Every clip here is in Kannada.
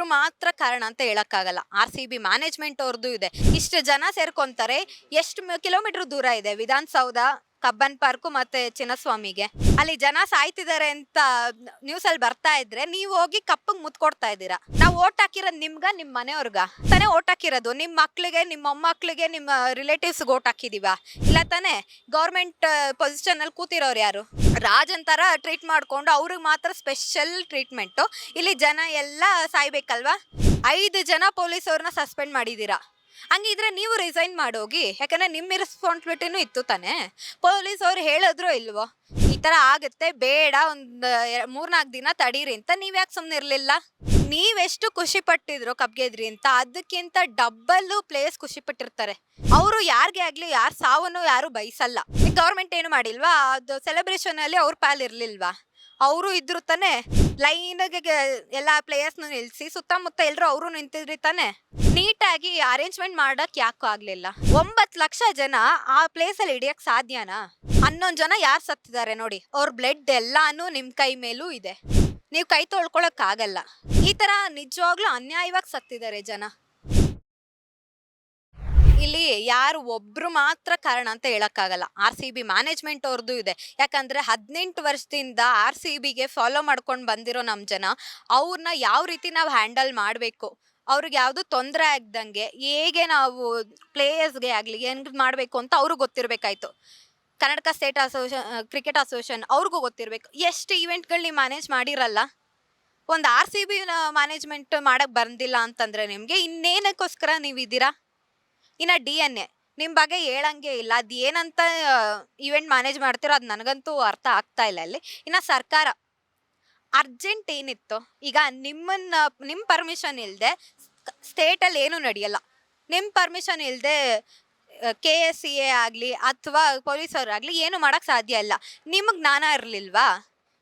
ಒಬ್ರು ಮಾತ್ರ ಕಾರಣ ಅಂತ ಹೇಳಕ್ಕಾಗಲ್ಲ. ಆರ್ ಸಿ ಬಿ ಮ್ಯಾನೇಜ್ಮೆಂಟ್ ಅವ್ರದ್ದು ಇದೆ. ಇಷ್ಟು ಜನ ಸೇರ್ಕೊಂತಾರೆ. ಎಷ್ಟು ಕಿಲೋಮೀಟರ್ ದೂರ ಇದೆ? ವಿಧಾನಸೌಧ, ಕಬ್ಬನ್ ಪಾರ್ಕು ಮತ್ತೆ ಚಿನ್ನಸ್ವಾಮಿಗೆ. ಅಲ್ಲಿ ಜನ ಸಾಯ್ತಿದ್ದಾರೆ ಅಂತ ನ್ಯೂಸ್ ಅಲ್ಲಿ ಬರ್ತಾ ಇದ್ರೆ ನೀವು ಹೋಗಿ ಕಪ್ಪಗ್ ಮುತ್ ಕೊಡ್ತಾ ಇದ್ದೀರಾ? ನಾವು ಓಟ್ ಹಾಕಿರೋದು ನಿಮ್ಗ, ನಿಮ್ ಮನೆಯವ್ರಗ? ತಾನೇ ಓಟ್ ಹಾಕಿರೋದು? ನಿಮ್ ಮಕ್ಳಿಗೆ, ನಿಮ್ಮ ಮೊಮ್ಮಕ್ಳಿಗೆ, ನಿಮ್ಮ ರಿಲೇಟಿವ್ಸ್ ಓಟ್ ಹಾಕಿದೀವ? ಇಲ್ಲ ತಾನೇ? ಗೌರ್ಮೆಂಟ್ ಪೊಸಿಷನ್ ಅಲ್ಲಿ ಕೂತಿರೋರು ಯಾರು? ರಾಜ್ ಅಂತಾರ ಟ್ರೀಟ್ ಮಾಡಿಕೊಂಡು ಅವ್ರಿಗೆ ಮಾತ್ರ ಸ್ಪೆಷಲ್ ಟ್ರೀಟ್ಮೆಂಟು ಇಲ್ಲಿ ಜನ ಎಲ್ಲ ಸಾಯ್ಬೇಕಲ್ವಾ? ಐದು ಜನ ಪೊಲೀಸ್ ಅವ್ರನ್ನ ಸಸ್ಪೆಂಡ್ ಮಾಡಿದೀರಾ ಹಂಗಿದ್ರೆ ನೀವು ರಿಸೈನ್ ಮಾಡೋಗಿ, ಯಾಕಂದ್ರೆ ನಿಮ್ಮ ರೆಸ್ಪಾನ್ಸಿಬಿಲಿಟಿನೂ ಇತ್ತು ತಾನೇ. ಪೊಲೀಸ್ ಅವ್ರು ಹೇಳಿದ್ರು ಇಲ್ವೋ? ಈ ತರ ಆಗುತ್ತೆ, ಬೇಡ, ಒಂದ್ ಮೂರ್ನಾಲ್ಕು ದಿನ ತಡೀರಿ ಅಂತ ನೀವ್ ಯಾಕೆ ಸುಮ್ನೆ ಇರ್ಲಿಲ್ಲ? ನೀವೆಷ್ಟು ಖುಷಿ ಪಟ್ಟಿದ್ರು ಕಪ್ ಗೆದ್ರಿ ಅಂತ ಅದಕ್ಕಿಂತ ಡಬ್ಬಲ್ ಪ್ಲೇಸ್ ಖುಷಿ ಪಟ್ಟಿರ್ತಾರೆ. ಅವರು ಯಾರಿಗೆ ಆಗ್ಲಿ, ಯಾರು ಸಾವನ್ನು ಯಾರು ಬಯಸಲ್ಲ. ಗೌರ್ಮೆಂಟ್ ಏನು ಮಾಡಿಲ್ವಾ? ಅದು ಸೆಲೆಬ್ರೇಷನ್ ಅಲ್ಲಿ ಅವ್ರ ಪಾಲ್ ಇರ್ಲಿಲ್ವಾ? ಅವರು ಇದ್ರು ತಾನೆ ಲೈನ್ಗೆ ಎಲ್ಲ ಪ್ಲೇಯರ್ಸ್ ನಿಲ್ಸಿ ಸುತ್ತಮುತ್ತ ಎಲ್ಲರೂ ಅವರು ನಿಂತಿದ್ರಿ ತಾನೆ? ನೀಟಾಗಿ ಅರೇಂಜ್ಮೆಂಟ್ ಮಾಡಕ್ ಯಾಕೂ ಆಗ್ಲಿಲ್ಲ. ಒಂಬತ್ತು ಲಕ್ಷ ಜನ ಆ ಪ್ಲೇಸ್ ಅಲ್ಲಿ ಹಿಡಿಯಕ್ ಸಾಧ್ಯನಾ? ಹನ್ನೊಂದ್ ಜನ ಯಾರು ಸತ್ತಿದ್ದಾರೆ ನೋಡಿ. ಅವ್ರ ಬ್ಲಡ್ ಎಲ್ಲಾನು ನಿಮ್ ಕೈ ಮೇಲೂ ಇದೆ. ನೀವು ಕೈ ತೊಳ್ಕೊಳಕ್ ಆಗಲ್ಲ. ಈ ತರ ನಿಜವಾಗ್ಲೂ ಅನ್ಯಾಯವಾಗಿ ಸತ್ತಿದ್ದಾರೆ ಜನ. ಇಲ್ಲಿ ಯಾರು ಒಬ್ರು ಮಾತ್ರ ಕಾರಣ ಅಂತ ಹೇಳಕ್ಕಾಗಲ್ಲ. ಆರ್ ಸಿ ಬಿ ಮ್ಯಾನೇಜ್ಮೆಂಟ್ ಅವ್ರದ್ದು ಇದೆ. ಯಾಕಂದ್ರೆ ಹದಿನೆಂಟು ವರ್ಷದಿಂದ ಆರ್ ಸಿ ಬಿಗೆ ಫಾಲೋ ಮಾಡ್ಕೊಂಡು ಬಂದಿರೋ ನಮ್ಮ ಜನ ಅವ್ರನ್ನ ಯಾವ ರೀತಿ ನಾವು ಹ್ಯಾಂಡಲ್ ಮಾಡಬೇಕು? ಅವ್ರಿಗೆ ಯಾವುದು ತೊಂದರೆ ಆಗ್ದಂಗೆ ಹೇಗೆ ನಾವು ಪ್ಲೇಯರ್ಸ್ಗೆ ಆಗಲಿ ಹೆಂಗ್ ಮಾಡಬೇಕು ಅಂತ ಅವ್ರಿಗೆ ಗೊತ್ತಿರಬೇಕಾಯ್ತು. Karnataka state association cricket association ಅವ್ರಿಗೂ ಗೊತ್ತಿರಬೇಕು. ಎಷ್ಟು ಈವೆಂಟ್ಗಳು ನೀವು ಮ್ಯಾನೇಜ್ ಮಾಡಿರಲ್ಲ? ಒಂದು ಆರ್ ಸಿ ಬಿ ಮ್ಯಾನೇಜ್ಮೆಂಟ್ ಮಾಡಕ್ ಬಂದಿಲ್ಲ ಅಂತಂದ್ರೆ ನಿಮಗೆ ಇನ್ನೇನಕ್ಕೋಸ್ಕರ ನೀವು ಇದ್ದೀರಾ ಇನ್ನು ಡಿ ಎನ್ ಎ ನಿಮ್ಮ ಬಗ್ಗೆ ಹೇಳಂಗೆ ಇಲ್ಲ. ಅದು ಏನಂತ ಈವೆಂಟ್ ಮ್ಯಾನೇಜ್ ಮಾಡ್ತಿರೋ ಅದು ನನಗಂತೂ ಅರ್ಥ ಆಗ್ತಾ ಇಲ್ಲ ಅಲ್ಲಿ. ಇನ್ನು ಸರ್ಕಾರ ಅರ್ಜೆಂಟ್ ಏನಿತ್ತು, ಈಗ ನಿಮ್ಮನ್ನ ನಿಮ್ಮ ಪರ್ಮಿಷನ್ ಇಲ್ಲದೆ ಸ್ಟೇಟಲ್ಲಿ ಏನೂ ನಡೆಯಲ್ಲ. ನಿಮ್ಮ ಪರ್ಮಿಷನ್ ಇಲ್ಲದೆ ಕೆ ಎಸ್ ಸಿ ಎ ಆಗಲಿ ಅಥವಾ ಪೊಲೀಸವ್ರಾಗಲಿ ಏನು ಮಾಡೋಕ್ಕೆ ಸಾಧ್ಯ ಇಲ್ಲ. ನಿಮಗೆ ಜ್ಞಾನ ಇರಲಿಲ್ವಾ?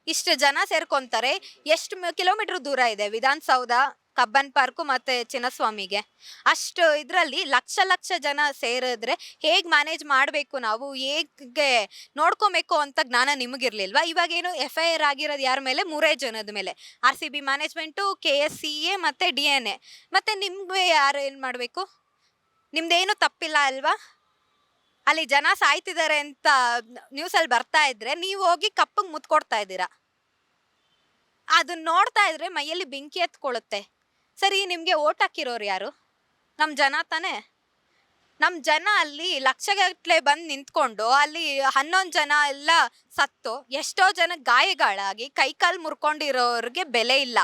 ಇಷ್ಟು ಜನ ಸೇರ್ಕೊಂತಾರೆ, ಎಷ್ಟು ಕಿಲೋಮೀಟರ್ ದೂರ ಇದೆ? ವಿಧಾನಸೌಧ? ಕಬ್ಬನ್ ಪಾರ್ಕು ಮತ್ತೆ ಚಿನ್ನಸ್ವಾಮಿಗೆ. ಅಷ್ಟು ಇದರಲ್ಲಿ ಲಕ್ಷ ಲಕ್ಷ ಜನ ಸೇರಿದ್ರೆ ಹೇಗ್ ಮ್ಯಾನೇಜ್ ಮಾಡಬೇಕು ನಾವು? ಹೇಗೆ ನೋಡ್ಕೊಬೇಕು ಅಂತ ಜ್ಞಾನ ನಿಮಗಿರ್ಲಿಲ್ವಾ? ಇವಾಗೇನು ಎಫ್ ಐ ಆರ್ ಆಗಿರೋದು ಯಾರ ಮೇಲೆ? ಮೂರೇ ಜನದ ಮೇಲೆ. R C B management K S C A ಮತ್ತೆ ಡಿ ಎನ್ ಎ ಮತ್ತೆ ನಿಮ್ಗೆ ಯಾರು ಏನು ಮಾಡಬೇಕು? ನಿಮ್ದೇನು ತಪ್ಪಿಲ್ಲ ಅಲ್ವಾ? ಅಲ್ಲಿ ಜನ ಸಾಯ್ತಿದ್ದಾರೆ ಅಂತ ನ್ಯೂಸ್ ಅಲ್ಲಿ ಬರ್ತಾ ಇದ್ರೆ ನೀವು ಹೋಗಿ ಕಪ್ಪಗೆ ಮುತ್ಕೊಡ್ತಾ ಇದ್ದೀರಾ? ಅದನ್ನ ನೋಡ್ತಾ ಇದ್ರೆ ಮೈಯಲ್ಲಿ ಬೆಂಕಿ ಎತ್ಕೊಳ್ಳುತ್ತೆ ಸರಿ, ನಿಮಗೆ ಓಟ್ ಹಾಕಿರೋರು ಯಾರು? ನಮ್ಮ ಜನ ತಾನೇ. ನಮ್ಮ ಜನ ಅಲ್ಲಿ ಲಕ್ಷಗಟ್ಟಲೆ ಬಂದು ನಿಂತ್ಕೊಂಡು ಅಲ್ಲಿ ಹನ್ನೊಂದು ಜನ ಎಲ್ಲ ಸತ್ತು, ಎಷ್ಟೋ ಜನ ಗಾಯಗಳಾಗಿ ಕೈಕಾಲು ಮುರ್ಕೊಂಡಿರೋರಿಗೆ ಬೆಲೆ ಇಲ್ಲ.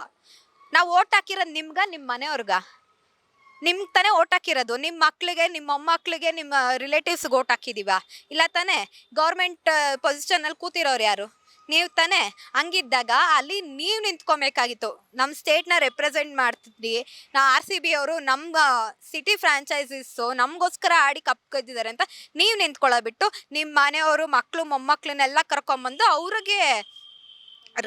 ನಾವು ಓಟ್ ಹಾಕಿರೋದು ನಿಮ್ಗ ನಿಮ್ಮ ಮನೆಯವ್ರಿಗ? ನಿಮ್ಗೆ ತಾನೇ ಓಟ್ ಹಾಕಿರೋದು? ನಿಮ್ಮ ಮಕ್ಳಿಗೆ, ನಿಮ್ಮ ಮೊಮ್ಮಕ್ಳಿಗೆ, ನಿಮ್ಮ ರಿಲೇಟಿವ್ಸ್ಗೆ ಓಟ್ ಹಾಕಿದೀವ? ಇಲ್ಲ ತಾನೇ? ಗೌರ್ಮೆಂಟ್ ಪೊಸಿಷನಲ್ಲಿ ಕೂತಿರೋರು ಯಾರು? ನೀವು ತಾನೇ ಹಂಗಿದ್ದಾಗ ಅಲ್ಲಿ ನೀವು ನಿಂತ್ಕೊಬೇಕಾಗಿತ್ತು. ನಮ್ಮ ಸ್ಟೇಟ್ನ ರೆಪ್ರೆಸೆಂಟ್ ಮಾಡ್ತಿದ್ರಿ. ನಾ ಆರ್ ಸಿ ಬಿ ಅವರು ನಮ್ಮ ಸಿಟಿ ಫ್ರಾಂಚೈಸಿಸ್ಸು ನಮಗೋಸ್ಕರ ಆಡಿ ಕಪ್ ಗೆದ್ದಿದ್ದಾರೆ ಅಂತ ನೀವು ನಿಂತ್ಕೊಳ್ಳೋಬಿಟ್ಟು ನಿಮ್ಮ ಮನೆಯವರು ಮಕ್ಕಳು ಮೊಮ್ಮಕ್ಳನ್ನೆಲ್ಲ ಕರ್ಕೊಂಬಂದು ಅವ್ರಿಗೆ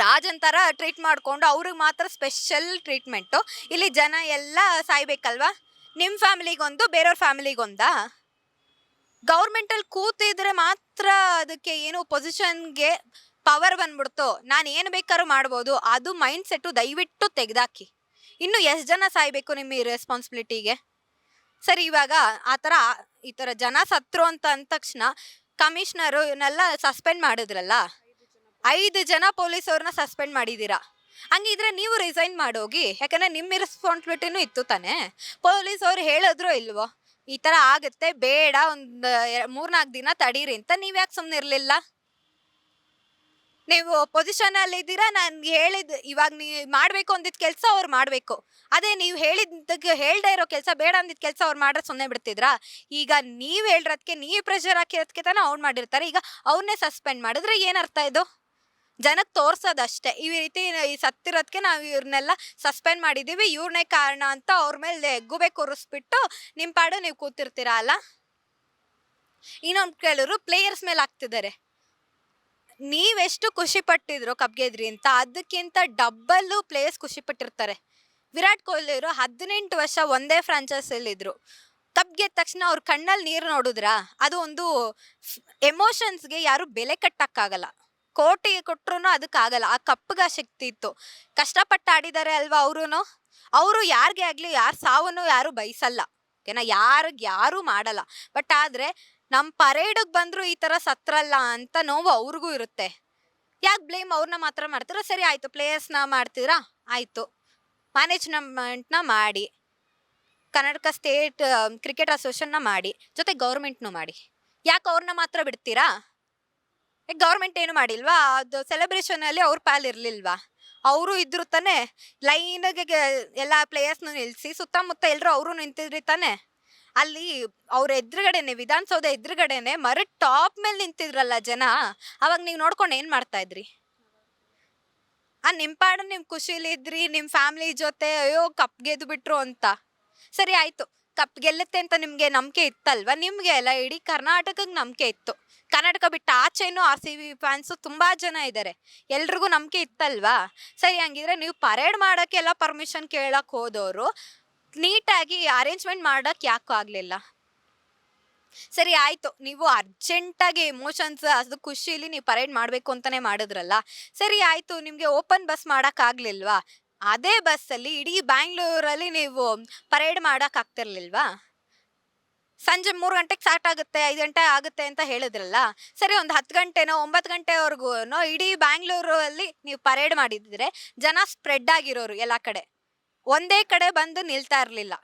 ರಾಜ್ ಥರ ಟ್ರೀಟ್ ಮಾಡ್ಕೊಂಡು ಅವ್ರಿಗೆ ಮಾತ್ರ ಸ್ಪೆಷಲ್ ಟ್ರೀಟ್ಮೆಂಟು ಇಲ್ಲಿ ಜನ ಎಲ್ಲ ಸಾಯ್ಬೇಕಲ್ವಾ? ನಿಮ್ಮ ಫ್ಯಾಮಿಲಿಗೊಂದು ಬೇರೆಯವ್ರ ಫ್ಯಾಮಿಲಿಗೊಂದಾ ಗೌರ್ಮೆಂಟಲ್ಲಿ ಕೂತಿದ್ರೆ ಮಾತ್ರ ಅದಕ್ಕೆ ಏನು ಪೊಸಿಷನ್ಗೆ ಪವರ್ ಬಂದ್ಬಿಡ್ತು. ನಾನು ಏನು ಬೇಕಾದ್ರೂ ಮಾಡ್ಬೋದು. ಅದು ಮೈಂಡ್ ಸೆಟ್ಟು ದಯವಿಟ್ಟು ತೆಗೆದಾಕಿ. ಇನ್ನು ಎಷ್ಟು ಜನ ಸಾಯ್ಬೇಕು ನಿಮ್ಮ ಈ ರೆಸ್ಪಾನ್ಸಿಬಿಲಿಟಿಗೆ ಸರಿ, ಇವಾಗ ಆ ಥರ ಈ ಥರ ಜನ ಸತ್ರು ಅಂತ ಅಂದ ತಕ್ಷಣ ಕಮಿಷನರು ಇವನ್ನೆಲ್ಲ ಸಸ್ಪೆಂಡ್ ಮಾಡಿದ್ರಲ್ಲ? ಐದು ಜನ ಪೊಲೀಸವ್ರನ್ನ ಸಸ್ಪೆಂಡ್ ಮಾಡಿದ್ದೀರಾ? ಹಂಗಿದ್ರೆ ನೀವು ರಿಸೈನ್ ಮಾಡೋಗಿ. ಯಾಕಂದ್ರೆ ನಿಮ್ಮ ರೆಸ್ಪಾನ್ಸಿಬಿಲಿಟಿನೂ ಇತ್ತು ತಾನೇ. ಪೊಲೀಸ್ ಅವ್ರು ಹೇಳಿದ್ರು ಇಲ್ವೋ? ಈ ಥರ ಆಗುತ್ತೆ, ಬೇಡ, ಒಂದ್ ಮೂರ್ನಾಲ್ಕು ದಿನ ತಡೀರಿ ಅಂತ ನೀವು ಯಾಕೆ ಸುಮ್ಮನೆ ಇರ್ಲಿಲ್ಲ ನೀವು ಪೊಸಿಷನ್ ಅಲ್ಲಿ ಇದ್ದೀರಾ? ನಾನು ಹೇಳಿದ, ಇವಾಗ ನೀವು ಮಾಡಬೇಕು ಅಂದಿದ್ ಕೆಲಸ ಅವ್ರು ಮಾಡಬೇಕು. ಅದೇ ನೀವು ಹೇಳಿದ್ದಕ್ಕೆ, ಹೇಳ್ದೇ ಇರೋ ಕೆಲಸ ಬೇಡ ಅಂದಿದ್ ಕೆಲಸ ಅವ್ರು ಮಾಡ್ರೆ ಸುಮ್ಮನೆ ಬಿಡ್ತಿದ್ರಾ? ಈಗ ನೀವ್ ಹೇಳಿರೋದಕ್ಕೆ ನೀವು ಪ್ರೆಷರ್ ಹಾಕಿರೋದಕ್ಕೆ ತಾನೇ ಅವ್ರು ಮಾಡಿರ್ತಾರೆ. ಈಗ ಅವ್ರನ್ನೇ ಸಸ್ಪೆಂಡ್ ಮಾಡಿದ್ರೆ ಏನರ್ಥ ಇದು? ಜನಕ್ಕೆ ತೋರ್ಸೋದಷ್ಟೇ. ಈ ರೀತಿ ಈ ಸತ್ತಿರೋದಕ್ಕೆ ನಾವು ಇವ್ರನ್ನೆಲ್ಲ ಸಸ್ಪೆಂಡ್ ಮಾಡಿದ್ದೀವಿ. ಇವ್ರನ್ನೇ ಕಾರಣ ಅಂತ ಅವ್ರ ಮೇಲೆ ಗುಬೆ ಕೂರಿಸ್ಬಿಟ್ಟು ನಿಮ್ಮ ಪಾಡು ನೀವು ಕೂತಿರ್ತೀರಾ ಅಲ್ಲ? ಇನ್ನೊಂದು ಕೇಳೋರು ಪ್ಲೇಯರ್ಸ್ ಮೇಲೆ ಹಾಕ್ತಿದ್ದಾರೆ. ನೀವೆಷ್ಟು ಖುಷಿ ಪಟ್ಟಿದ್ರು ಕಪ್ ಗೆದ್ರಿ ಅಂತ ಅದಕ್ಕಿಂತ ಡಬ್ಬಲ್ ಪ್ಲೇಯರ್ಸ್ ಖುಷಿ ಪಟ್ಟಿರ್ತಾರೆ. ವಿರಾಟ್ ಕೊಹ್ಲಿ ಅವರು ಹದಿನೆಂಟು ವರ್ಷ ಒಂದೇ ಫ್ರಾಂಚೈಸಲ್ಲಿದ್ರು ಕಪ್ ಗೆದ್ದ ತಕ್ಷಣ ಅವ್ರ ಕಣ್ಣಲ್ಲಿ ನೀರು ನೋಡಿದ್ರಾ? ಅದು ಒಂದು ಎಮೋಷನ್ಸ್ಗೆ ಯಾರು ಬೆಲೆ ಕಟ್ಟಕ್ಕಾಗಲ್ಲ. ಕೋಟಿಗೆ ಕೊಟ್ರು ಅದಕ್ಕಾಗಲ್ಲ ಆ ಕಪ್ಪಗ ಶಕ್ತಿ ಇತ್ತು. ಕಷ್ಟಪಟ್ಟು ಆಡಿದ್ದಾರೆ ಅಲ್ವಾ ಅವರು ಅವರು ಯಾರಿಗೆ ಆಗಲಿ, ಯಾರ ಸಾವನ್ನು ಯಾರು ಬಯಸಲ್ಲ. ಓಕೆನಾ ಯಾರಿಗೆ ಯಾರೂ ಮಾಡಲ್ಲ. ಬಟ್ ಆದರೆ ನಮ್ಮ ಪರೇಡಿಗೆ ಬಂದರೂ ಈ ಥರ ಸತ್ರಲ್ಲ ಅಂತ ನೋವು ಅವ್ರಿಗೂ ಇರುತ್ತೆ. ಯಾಕೆ ಬ್ಲೇಮ್ ಅವ್ರನ್ನ ಮಾತ್ರ ಮಾಡ್ತೀರಾ? ಸರಿ ಆಯಿತು ಪ್ಲೇಯರ್ಸ್ನ ಮಾಡ್ತೀರಾ? ಆಯಿತು. ಮ್ಯಾನೇಜ್ಮೆಂಟ್ನ ಮಾಡಿ. ಕರ್ನಾಟಕ ಸ್ಟೇಟ್ ಕ್ರಿಕೆಟ್ ಅಸೋಸಿಯೇಷನ್ನ ಮಾಡಿ. ಜೊತೆ ಗೌರ್ಮೆಂಟ್ನು ಮಾಡಿ. ಯಾಕೆ ಅವ್ರನ್ನ ಮಾತ್ರ ಬಿಡ್ತೀರಾ? ಗೌರ್ಮೆಂಟ್ ಏನು ಮಾಡಿಲ್ವಾ? ಅದು ಸೆಲೆಬ್ರೇಷನಲ್ಲಿ ಅವ್ರ ಪಾಲ್ ಇರ್ಲಿಲ್ವಾ? ಅವರು ಇದ್ರು ತಾನೆ. ಲೈನ್ಗೆ ಎಲ್ಲ ಪ್ಲೇಯರ್ಸ್ನು ನಿಲ್ಲಿಸಿ ಸುತ್ತಮುತ್ತ ಎಲ್ಲರೂ ಅವರು ನಿಂತಿದ್ರಿ ತಾನೆ? ಅಲ್ಲಿ ಅವ್ರ ಎದುರುಗಡೆನೆ, ವಿಧಾನಸೌಧ ಎದುರುಗಡೆನೆ ಮರ ಟಾಪ್ ಮೇಲೆ ನಿಂತಿದ್ರಲ್ಲ ಜನ, ಅವಾಗ ನೀವು ನೋಡ್ಕೊಂಡು ಏನು ಮಾಡ್ತಾ ಇದ್ರಿ? ಆ ನಿಮ್ಮ ಪಾಡ ನಿಮ್ಮ ಖುಷಿಲಿ ಇದ್ರಿ ನಿಮ್ಮ ಫ್ಯಾಮಿಲಿ ಜೊತೆ, ಅಯ್ಯೋ ಕಪ್ ಗೆದ್ದು ಬಿಟ್ರು ಅಂತ. ಸರಿ ಆಯ್ತು, ಕಪ್ ಗೆಲ್ಲುತ್ತೆ ಅಂತ ನಿಮಗೆ ನಂಬಿಕೆ ಇತ್ತಲ್ವ? ನಿಮಗೆ ಅಲ್ಲ, ಇಡೀ ಕರ್ನಾಟಕಕ್ಕೆ ನಂಬಿಕೆ ಇತ್ತು. ಕರ್ನಾಟಕ ಬಿಟ್ಟು ಆಚೆನೂ ಆರ್ ಸಿ ಬಿ ಫ್ಯಾನ್ಸು ತುಂಬಾ ಜನ ಇದ್ದಾರೆ ಎಲ್ರಿಗೂ ನಂಬಿಕೆ ಇತ್ತಲ್ವಾ? ಸರಿ, ಹಂಗಿದ್ರೆ ನೀವು ಪರೇಡ್ ಮಾಡೋಕ್ಕೆಲ್ಲ ಪರ್ಮಿಷನ್ ಕೇಳಕ್ ಹೋದವರು. ನೀಟಾಗಿ ಅರೇಂಜ್ಮೆಂಟ್ ಮಾಡಕ್ ಯಾಕೂ ಆಗಲಿಲ್ಲ. ಸರಿ, ಆಯ್ತು. ನೀವು ಅರ್ಜೆಂಟಾಗಿ ಎಮೋಷನ್ಸ್ ಅದು ಖುಷಿಲಿ ನೀವು ಪರೇಡ್ ಮಾಡಬೇಕು ಅಂತಾನೆ ಮಾಡಿದ್ರಲ್ಲ. ಸರಿ, ಆಯ್ತು. ನಿಮಗೆ ಓಪನ್ ಬಸ್ ಮಾಡೋಕ್ಕಾಗ್ಲಿಲ್ವಾ ಅದೇ ಬಸ್ಸಲ್ಲಿ ಇಡೀ ಬ್ಯಾಂಗ್ಳೂರಲ್ಲಿ ನೀವು ಪರೇಡ್ ಮಾಡಕ್ ಆಗ್ತಿರ್ಲಿಲ್ವಾ? ಸಂಜೆ ಮೂರು ಗಂಟೆಗೆ ಸ್ಟಾರ್ಟ್ ಆಗುತ್ತೆ, ಐದು ಗಂಟೆ ಆಗುತ್ತೆ ಅಂತ ಹೇಳಿದ್ರಲ್ಲ. ಸರಿ, ಒಂದು ಹತ್ತು ಗಂಟೆನೋ, ಒಂಬತ್ತು ಗಂಟೆವರೆಗೂ ಇಡೀ ಬ್ಯಾಂಗ್ಳೂರಲ್ಲಿ ನೀವು ಪರೇಡ್ ಮಾಡಿದ್ರೆ ಜನ ಸ್ಪ್ರೆಡ್ ಆಗಿರೋರು ಎಲ್ಲ ಕಡೆ. ಒಂದೇ ಕಡೆ ಬಂದು ನಿಲ್ತಾ ಇರಲಿಲ್ಲ.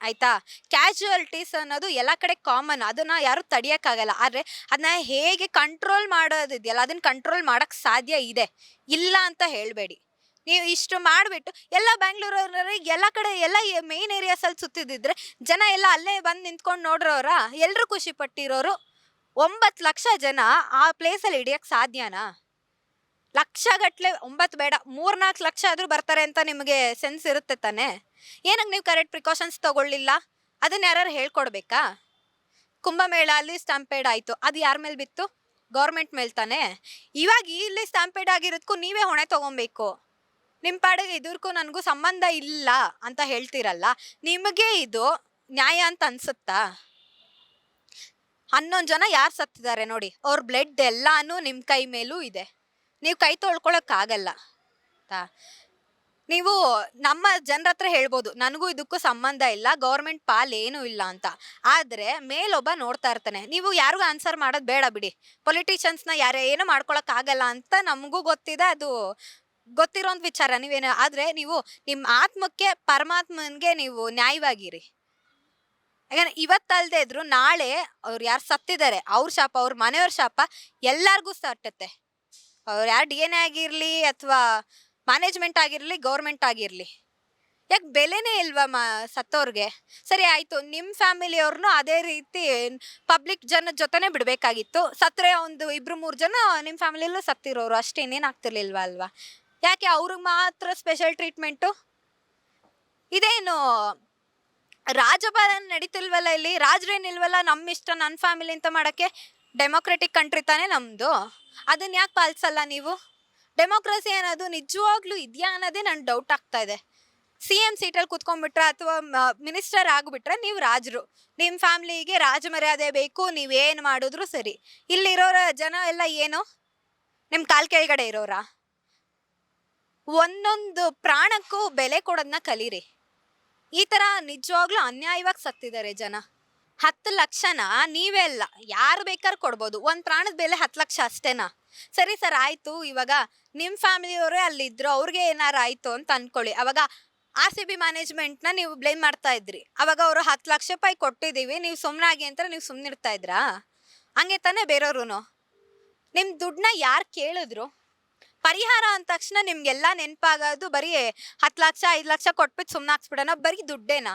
ಆಯ್ತಾ? ಕ್ಯಾಶುವಲ್ಟೀಸ್ ಅನ್ನೋದು ಎಲ್ಲ ಕಡೆ ಕಾಮನ್ ಅದನ್ನ ಯಾರು ತಡಿಯೋಕ್ಕಾಗಲ್ಲ. ಆದರೆ ಅದನ್ನ ಹೇಗೆ ಕಂಟ್ರೋಲ್ ಮಾಡೋದಿದೆಯಲ್ಲ, ಅದನ್ನ ಕಂಟ್ರೋಲ್ ಮಾಡೋಕ್ಕೆ ಸಾಧ್ಯ ಇದೆ. ಇಲ್ಲ ಅಂತ ಹೇಳಬೇಡಿ. ನೀವು ಇಷ್ಟು ಮಾಡಿಬಿಟ್ಟು ಎಲ್ಲ ಬ್ಯಾಂಗ್ಳೂರವ್ರಿಗೆ ಎಲ್ಲ ಕಡೆ, ಎಲ್ಲ ಮೇನ್ ಏರಿಯಾಸಲ್ಲಿ ಸುತ್ತಿದ್ರೆ ಜನ ಎಲ್ಲ ಅಲ್ಲೇ ಬಂದು ನಿಂತ್ಕೊಂಡು ನೋಡ್ರವ್ರ? ಎಲ್ಲರೂ ಖುಷಿ ಪಟ್ಟಿರೋರು ಒಂಬತ್ತು ಲಕ್ಷ ಜನ ಆ ಪ್ಲೇಸಲ್ಲಿ ಹಿಡಿಯೋಕ್ಕೆ ಸಾಧ್ಯನಾ? ಲಕ್ಷಗಟ್ಲೆ ಒಂಬತ್ತು ಬೇಡ, ಮೂರ್ನಾಲ್ಕು ಲಕ್ಷ ಆದರೂ ಬರ್ತಾರೆ ಅಂತ ನಿಮಗೆ ಸೆನ್ಸ್ ಇರುತ್ತೆ ತಾನೆ? ಏನಕ್ಕೆ ನೀವು ಕರೆಕ್ಟ್ ಪ್ರಿಕಾಷನ್ಸ್ ತಗೊಳ್ಳಿಲ್ಲ? ಅದನ್ನ ಯಾರು ಹೇಳ್ಕೊಡ್ಬೇಕಾ? ಕುಂಭಮೇಳ ಅಲ್ಲಿ ಸ್ಟಾಂಪೇಡ್ ಆಯಿತು. ಅದು ಯಾರ ಮೇಲೆ ಬಿತ್ತು? ಗೌರ್ಮೆಂಟ್ ಮೇಲೆ ತಾನೆ? ಇವಾಗ ಇಲ್ಲಿ ಸ್ಟಾಂಪೇಡ್ ಆಗಿರೋದಕ್ಕೂ ನೀವೇ ಹೊಣೆ ತಗೊಬೇಕು. ನಿಮ್ಮ ಪಾಡಿಗೆ ಇದಕ್ಕೂ ನನಗೂ ಸಂಬಂಧ ಇಲ್ಲ ಅಂತ ಹೇಳ್ತಿರಲ್ಲ, ನಿಮಗೆ ಇದು ನ್ಯಾಯ ಅಂತ ಅನ್ಸುತ್ತಾ? ಹನ್ನೊಂದು ಜನ ಯಾರು ಸತ್ತಿದ್ದಾರೆ ನೋಡಿ, ಅವ್ರ ಬ್ಲಡ್ ಎಲ್ಲಾನು ನಿಮ್ಮ ಕೈ ಮೇಲೂ ಇದೆ. ನೀವು ಕೈ ತೊಳ್ಕೊಳಕ್ಕಾಗಲ್ಲ. ತಾ, ನೀವು ನಮ್ಮ ಜನರ ಹತ್ರ ಹೇಳ್ಬೋದು, ನನಗೂ ಇದಕ್ಕೂ ಸಂಬಂಧ ಇಲ್ಲ, ಗೌರ್ಮೆಂಟ್ ಪಾಲ್ ಏನೂ ಇಲ್ಲ ಅಂತ. ಆದರೆ ಮೇಲೊಬ್ಬ ನೋಡ್ತಾ ಇರ್ತಾನೆ, ನೀವು ಯಾರಿಗೂ ಆನ್ಸರ್ ಮಾಡೋದು ಬೇಡ ಬಿಡಿ. ಪೊಲಿಟಿಷಿಯನ್ಸ್ನ ಯಾರೇ ಏನು ಮಾಡ್ಕೊಳಕ್ಕಾಗಲ್ಲ ಅಂತ ನಮಗೂ ಗೊತ್ತಿದೆ, ಅದು ಗೊತ್ತಿರೋಂಥ ವಿಚಾರ. ನೀವೇನು, ಆದರೆ ನೀವು ನಿಮ್ಮ ಆತ್ಮಕ್ಕೆ, ಪರಮಾತ್ಮನಿಗೆ ನೀವು ನ್ಯಾಯವಾಗಿರಿ. ಯಾಕಂದ್ರೆ ಇವತ್ತಲ್ಲದೆ ಇದ್ರು ನಾಳೆ ಅವ್ರು ಯಾರು ಸತ್ತಿದ್ದಾರೆ, ಅವ್ರ ಶಾಪ, ಅವ್ರ ಮನೆಯವ್ರ ಶಾಪ ಎಲ್ಲರಿಗೂ ತಟ್ಟತ್ತೆ ಅವ್ರು ಯಾರು ಡಿ ಎನ್ ಆಗಿರಲಿ ಅಥವಾ ಮ್ಯಾನೇಜ್ಮೆಂಟ್ ಆಗಿರಲಿ ಗೌರ್ಮೆಂಟ್ ಆಗಿರಲಿ. ಯಾಕೆ ಬೆಲೆನೇ ಇಲ್ವಾ ಮ, ಸತ್ತೋರ್ಗೆ? ಸರಿ, ಆಯಿತು. ನಿಮ್ಮ ಫ್ಯಾಮಿಲಿಯವ್ರನ್ನೂ ಅದೇ ರೀತಿ ಪಬ್ಲಿಕ್ ಜನದ ಜೊತೆನೇ ಬಿಡಬೇಕಾಗಿತ್ತು. ಸತ್ತರೆ ಒಂದು ಇಬ್ಬರು ಮೂರು ಜನ ನಿಮ್ಮ ಫ್ಯಾಮಿಲಿಯಲ್ಲೂ ಸತ್ತಿರೋರು. ಅಷ್ಟೇ ಆಗ್ತಿರ್ಲಿಲ್ವಾ ಅಲ್ವಾ? ಯಾಕೆ ಅವ್ರಿಗೆ ಮಾತ್ರ ಸ್ಪೆಷಲ್ ಟ್ರೀಟ್ಮೆಂಟು ಇದೇನು ರಾಜಭಾರನ ನಡೀತಿಲ್ವಲ್ಲ ಇಲ್ಲಿ? ರಾಜ್ರೇನಿಲ್ವಲ್ಲ ನಮ್ಮ ಇಷ್ಟ ನನ್ನ ಫ್ಯಾಮಿಲಿ ಅಂತ ಮಾಡೋಕ್ಕೆ ಡೆಮೋಕ್ರೆಟಿಕ್ ಕಂಟ್ರಿ ತಾನೇ ನಮ್ಮದು ಅದನ್ನ ಯಾಕೆ ಪಾಲಿಸಲ್ಲ ನೀವು? ಡೆಮೋಕ್ರಸಿ ಅನ್ನೋದು ನಿಜವಾಗ್ಲೂ ಇದೆಯಾ ಅನ್ನೋದೇ ನನ್ನ ಡೌಟ್ ಆಗ್ತಾ ಇದೆ. ಸಿ ಎಂ ಸೀಟಲ್ಲಿ ಕುತ್ಕೊಂಡ್ಬಿಟ್ರೆ ಅಥವಾ ಮಿನಿಸ್ಟರ್ ಆಗಿಬಿಟ್ರೆ ನೀವು ರಾಜರು. ನಿಮ್ಮ ಫ್ಯಾಮಿಲಿಗೆ ರಾಜ ಮರ್ಯಾದೆ ಬೇಕು ಏನು ಮಾಡಿದ್ರು ಸರಿ. ಇಲ್ಲಿರೋರ ಜನ ಎಲ್ಲ ಏನು? ನಿಮ್ಮ ಕಾಲ್ ಕೆಳಗಡೆ ಇರೋರಾ? ಒಂದೊಂದು ಪ್ರಾಣಕ್ಕೂ ಬೆಲೆ ಕೊಡೋದನ್ನ ಕಲೀರಿ. ಈ ಥರ ನಿಜವಾಗ್ಲೂ ಅನ್ಯಾಯವಾಗಿ ಸತ್ತಿದ್ದಾರೆ ಜನ. ಹತ್ತು ಲಕ್ಷನ? ನೀವೇ ಅಲ್ಲ. ಯಾರು ಬೇಕಾದ್ರೂ ಕೊಡ್ಬೋದು. ಒಂದು ಪ್ರಾಣದ ಬೆಲೆ ಹತ್ತು ಲಕ್ಷ ಅಷ್ಟೇನಾ? ಸರಿ ಸರ್, ಆಯಿತು. ಇವಾಗ ನಿಮ್ಮ ಫ್ಯಾಮಿಲಿಯವರೇ ಅಲ್ಲಿದ್ರು, ಅವ್ರಿಗೆ ಏನಾರು ಆಯಿತು ಅಂತ ಅಂದ್ಕೊಳ್ಳಿ ಅವಾಗ ಆರ್ ಸಿ ಬಿ ಮ್ಯಾನೇಜ್ಮೆಂಟ್ನ ನೀವು ಬ್ಲೇಮ್ ಮಾಡ್ತಾ ಇದ್ರಿ. ಅವಾಗ ಅವರು ಹತ್ತು ಲಕ್ಷ ರೂಪಾಯಿ ಕೊಟ್ಟಿದ್ದೀವಿ ನೀವು ಸುಮ್ಮನಾಗಿ ಅಂತ ನೀವು ಸುಮ್ಮನಿರ್ತಾ ಇದ್ರಾ? ಹಂಗೆ ತಾನೇ ಬೇರೆಯವ್ರು ನಿಮ್ಮ ದುಡ್ಡನ್ನ ಯಾರು ಕೇಳಿದ್ರು? ಪರಿಹಾರ ಅಂದ ತಕ್ಷಣ ನಿಮಗೆಲ್ಲ ನೆನಪಾಗೋದು ಬರೀ ಹತ್ತು ಲಕ್ಷ, ಐದು ಲಕ್ಷ ಕೊಟ್ಬಿಟ್ಟು ಸುಮ್ಮನೆ ಹಾಕ್ಸ್ಬಿಡೋಣ. ಬರೀ ದುಡ್ಡೇನಾ?